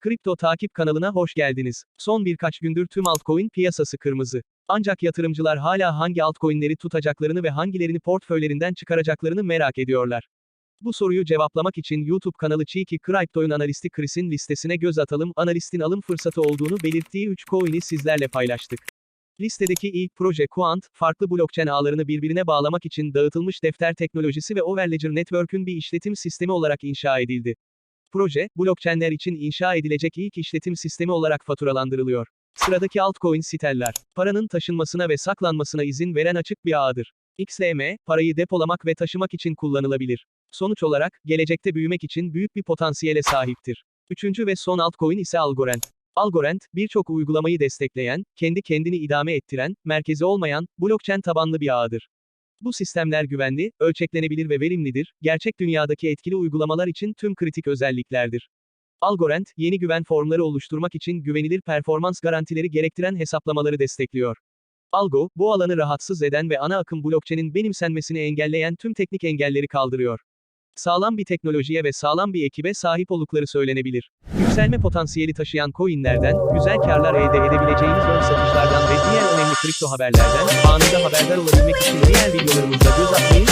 Kripto takip kanalına hoş geldiniz. Son birkaç gündür tüm altcoin piyasası kırmızı. Ancak yatırımcılar hala hangi altcoin'leri tutacaklarını ve hangilerini portföylerinden çıkaracaklarını merak ediyorlar. Bu soruyu cevaplamak için YouTube kanalı Cheeky Crypto'nun analisti Chris'in listesine göz atalım. Analistin alım fırsatı olduğunu belirttiği 3 coin'i sizlerle paylaştık. Listedeki ilk proje Quant, farklı blockchain ağlarını birbirine bağlamak için dağıtılmış defter teknolojisi ve Overledger Network'ün bir işletim sistemi olarak inşa edildi. Proje, blockchainler için inşa edilecek ilk işletim sistemi olarak faturalandırılıyor. Sıradaki altcoin Stellar, paranın taşınmasına ve saklanmasına izin veren açık bir ağdır. XLM, parayı depolamak ve taşımak için kullanılabilir. Sonuç olarak, gelecekte büyümek için büyük bir potansiyele sahiptir. Üçüncü ve son altcoin ise Algorand. Algorand, birçok uygulamayı destekleyen, kendi kendini idame ettiren, merkezi olmayan, blockchain tabanlı bir ağdır. Bu sistemler güvenli, ölçeklenebilir ve verimlidir, gerçek dünyadaki etkili uygulamalar için tüm kritik özelliklerdir. Algorand, yeni güven formları oluşturmak için güvenilir performans garantileri gerektiren hesaplamaları destekliyor. Algo, bu alanı rahatsız eden ve ana akım blockchain'in benimsenmesini engelleyen tüm teknik engelleri kaldırıyor. Sağlam bir teknolojiye ve sağlam bir ekibe sahip oldukları söylenebilir. Yükselme potansiyeli taşıyan coinlerden, güzel karlar elde edebileceğiniz ön satışlardan kripto haberlerden, anında haberdar olabilmek için diğer videolarımızda göz atmayı,